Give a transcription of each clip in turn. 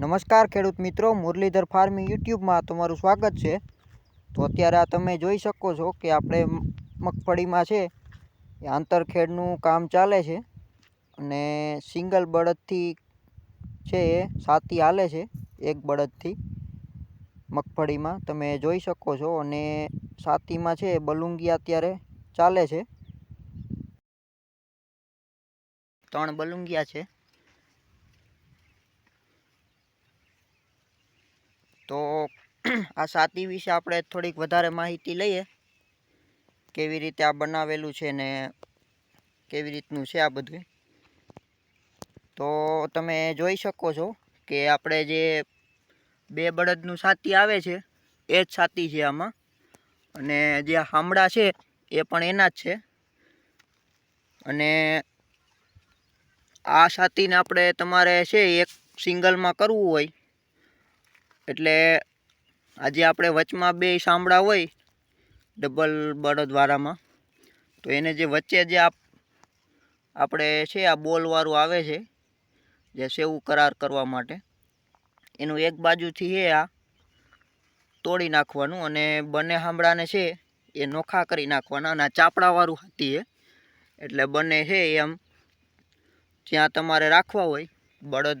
નમસ્કાર ખેડૂત મિત્રો, મુરલીધર ફાર્મિંગ યુટ્યુબમાં તમારું સ્વાગત છે. તો અત્યારે આ તમે જોઈ શકો છો કે આપણે મગફળીમાં છે એ આંતરખેડનું કામ ચાલે છે અને સિંગલ બળદથી છે એ સાતી હાલે છે, એક બળદથી મગફળીમાં. તમે જોઈ શકો છો અને સાતીમાં છે બલુંગી અત્યારે ચાલે છે. ત્રણ બલુંગિયા છે. તો આ સાતી વિશે આપણે થોડીક વધારે માહિતી લઈએ. કેવી રીતે આ બનાવેલું છે ને કેવી રીતનું છે આ બધું. તો તમે જોઈ શકો છો કે આપણે જે બે બળદનું સાતી આવે છે, એ જ સાતી છે આમાં. અને જે હામડા છે, એ પણ એના જ છે. અને આ સાતીને આપણે તમારે છે એક સિંગલમાં કરવું હોય. એટલે આજે આપણે વચમાં બે સાંભળા હોય, ડબલ બળદવાળામાં તો એને જે વચ્ચે જે આપ, આપણે છે આ બોલવાળું આવે છે, જે સેવું કરાર કરવા માટે, એનું એક બાજુથી એ આ તોડી નાખવાનું અને બંને હાંભળાને છે એ નોખા કરી નાખવાના અને આ ચાપડાવાળું હાથી એ એટલે બંને છે એમ જ્યાં તમારે રાખવા હોય, બળદ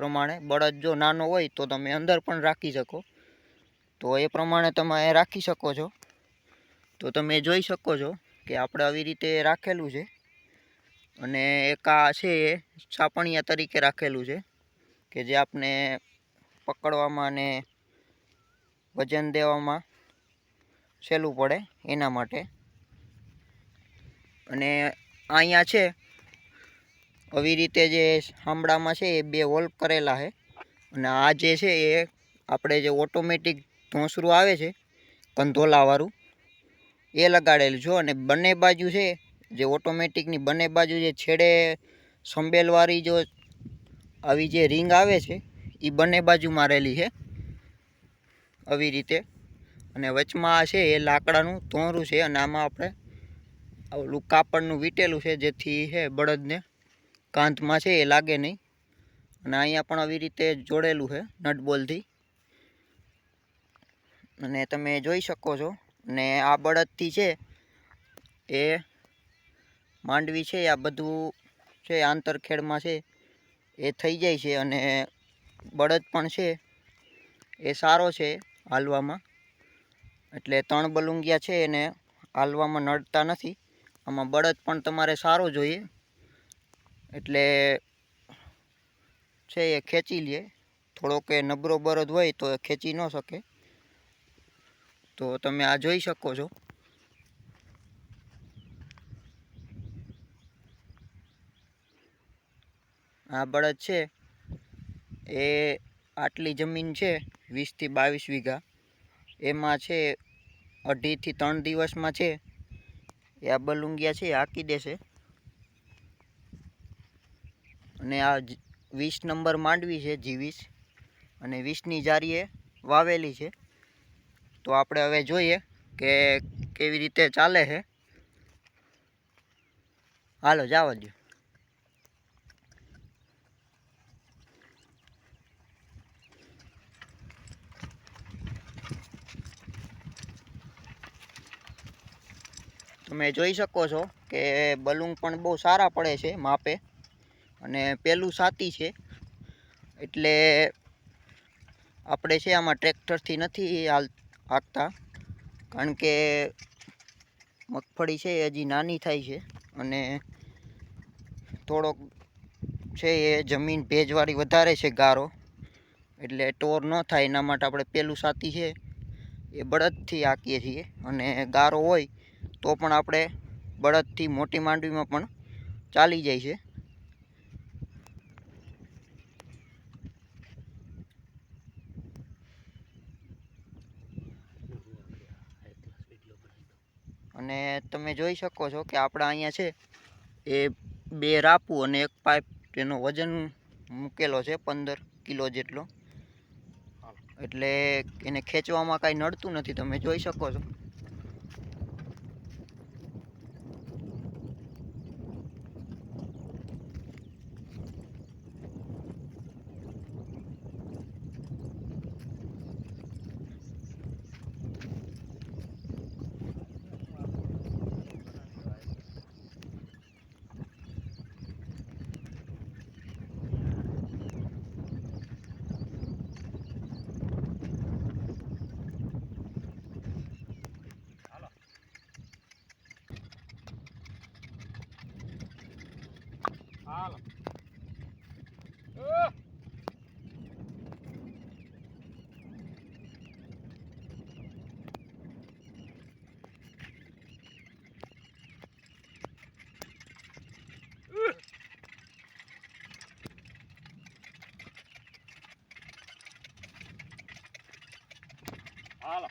પ્રમાણે બળદ જો નાનો હોય તો તમે અંદર પણ રાખી શકો. તો એ પ્રમાણે તમે રાખી શકો છો. તો તમે જોઈ શકો છો કે આપણે આવી રીતે રાખેલું છે. અને એક આ છે એ છાપણિયા તરીકે રાખેલું છે કે જે આપણે પકડવામાં અને વજન દેવામાં સહેલું પડે એના માટે. અને અહીંયા છે આવી રીતે જે હામડામાં છે એ બે વોલ્વ કરેલા છે. અને આ જે છે એ આપણે જે ઓટોમેટિક ધોંસરું આવે છે, કંધોલાવાળું, એ લગાડેલું છે. અને બંને બાજુ છે, જે ઓટોમેટિકની બંને બાજુ જે છેડે સંબેલવાળી જો આવી જે રિંગ આવે છે, એ બંને બાજુ મારેલી છે, આવી રીતે. અને વચમાં આ છે એ લાકડાનું ધોરું છે. અને આમાં આપણે ઓલું કાપડનું વીટેલું છે, જેથી છે બળદને કાંધમાં છે, એ લાગે નહીં. અને અહીંયા પણ આવી રીતે જોડેલું છે, નટબોલથી. અને તમે જોઈ શકો છો ને આ બળદથી છે, એ માંડવી છે, આ બધું છે, આંતરખેડમાં છે, એ થઈ જાય છે, અને બળદ પણ છે, એ સારો છે, હાલવામાં. એટલે ત્રણ બલુંગિયા છે, એને હાલવામાં નડતા નથી. આમાં બળદ પણ તમારે સારો જોઈએ. એટલે છે એ ખેંચી લે. થોડોક એ નબળો બળદ હોય તો એ ખેંચી ન શકે. તો તમે આ જોઈ શકો છો. આ બળદ છે એ આટલી જમીન છે વીસથી બાવીસ વીઘા. એમાં છે અઢીથી ત્રણ દિવસમાં છે. એ આ બલુંગિયા છે એ હાંકી દેશે. અને આ વીસ નંબર માંડવી છે જીવીસ અને વીસની જારીએ વાવેલી છે. તો આપણે હવે જોઈએ કે કેવી રીતે ચાલે છે. હાલો જાવા દો તમે જોઈ શકો છો કે બલૂન પણ બહુ સારા પડે છે માપે. અને પહેલું સાતી છે. એટલે આપણે છે આમાં ટ્રેક્ટરથી નથી હાલ હાંકતા. કારણ કે મગફળી છે એ હજી નાની થાય છે અને થોડોક છે એ જમીન ભેજવાળી વધારે છે ગારો. એટલે ટોર ન થાય એના માટે આપણે પેલું સાતી છે એ બળદથી હાંકીએ છીએ. અને ગારો હોય તો પણ આપણે બળદથી મોટી માંડવીમાં પણ ચાલી જાય છે અને તમે જોઈ શકો છો કે આપણા અહીંયા છે એ બે રાપુ અને એક પાઇપ તેનો વજન મૂકેલો છે પંદર કિલો જેટલો. એટલે એને ખેંચવામાં કાંઈ નડતું નથી તમે જોઈ શકો છો. હાલ. હાલો.